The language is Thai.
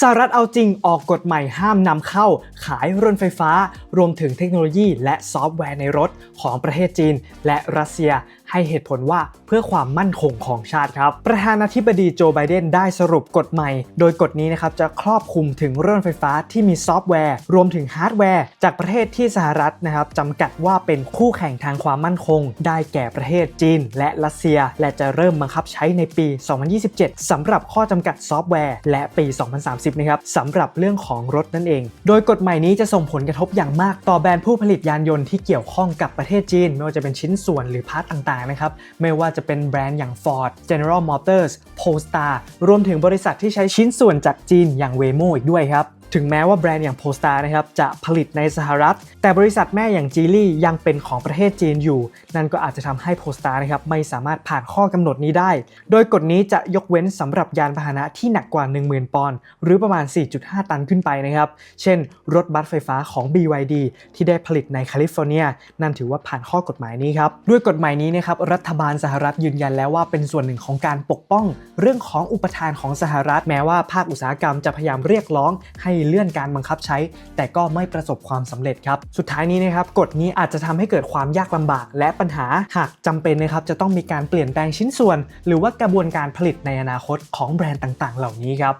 สหรัฐเอาจริงออกกฎใหม่ห้ามนำเข้า ขายรถไฟฟ้า รวมถึงเทคโนโลยีและซอฟต์แวร์ในรถของประเทศจีน และรัสเซีย ให้เหตุผลว่าเพื่อความมั่นคงของชาติครับ ประธานาธิบดีโจไบเดนได้สรุปกฎใหม่ โดยกฎนี้นะครับจะครอบคลุมถึงเรถไฟฟ้าที่มีซอฟต์แวร์ รวมถึงฮาร์ดแวร์ จากประเทศที่สหรัฐนะครับจำกัดว่าเป็นคู่แข่งทางความมั่นคง ได้แก่ประเทศจีน และรัสเซีย และจะเริ่มบังคับใช้ในปี 2027สำหรับข้อจำกัดซอฟต์แวร์ และปี 2030 นะครับสำหรับเรื่องของรถนั่นเอง โดยกฎใหม่นี้จะส่งผลกระทบอย่างมากต่อแบรนด์ผู้ผลิตยานยนต์ที่เกี่ยวข้องกับประเทศจีนไม่ว่าจะเป็นชิ้นส่วนหรือพาร์ทต่างๆนะครับ ไม่ว่าจะเป็นแบรนด์อย่าง Ford General Motors Polestar รวมถึงบริษัทที่ใช้ชิ้นส่วนจากจีนอย่าง Waymo อีกด้วยครับ ถึงแม้ว่าแบรนด์อย่าง Polestar นะครับจะผลิตในสหรัฐ แต่บริษัทแม่อย่าง Geely ยังเป็นของประเทศจีนอยู่ นั่นก็อาจจะทำให้ Polestar นะครับไม่สามารถผ่านข้อกำหนดนี้ได้ โดยกฎนี้จะยกเว้นสำหรับยานพาหนะที่หนักกว่า 10,000 ปอนด์หรือประมาณ 4.5 ตันขึ้นไปนะครับ เช่น รถบัสไฟฟ้าของ BYD ที่ได้ผลิตในแคลิฟอร์เนียนั่นถือว่าผ่านข้อกฎหมายนี้ครับด้วยกฎหมายนี้นะครับรัฐบาลสหรัฐยืนยันแล้วว่าเป็นส่วนหนึ่งของการปกป้อง เรื่องของอุปทานของสหรัฐ แม้ว่าภาคอุตสาหกรรมจะพยายามเรียกร้องให้เลื่อนการบังคับใช้ แต่ก็ไม่ประสบความสำเร็จครับ สุดท้ายนี้นะครับกฎนี้อาจจะทำให้เกิดความยากลำบาก และปัญหาหากจำเป็นนะครับจะต้องมีการเปลี่ยนแปลงชิ้นส่วน หรือว่ากระบวนการผลิตในอนาคตของแบรนด์ต่างๆ เหล่านี้ครับ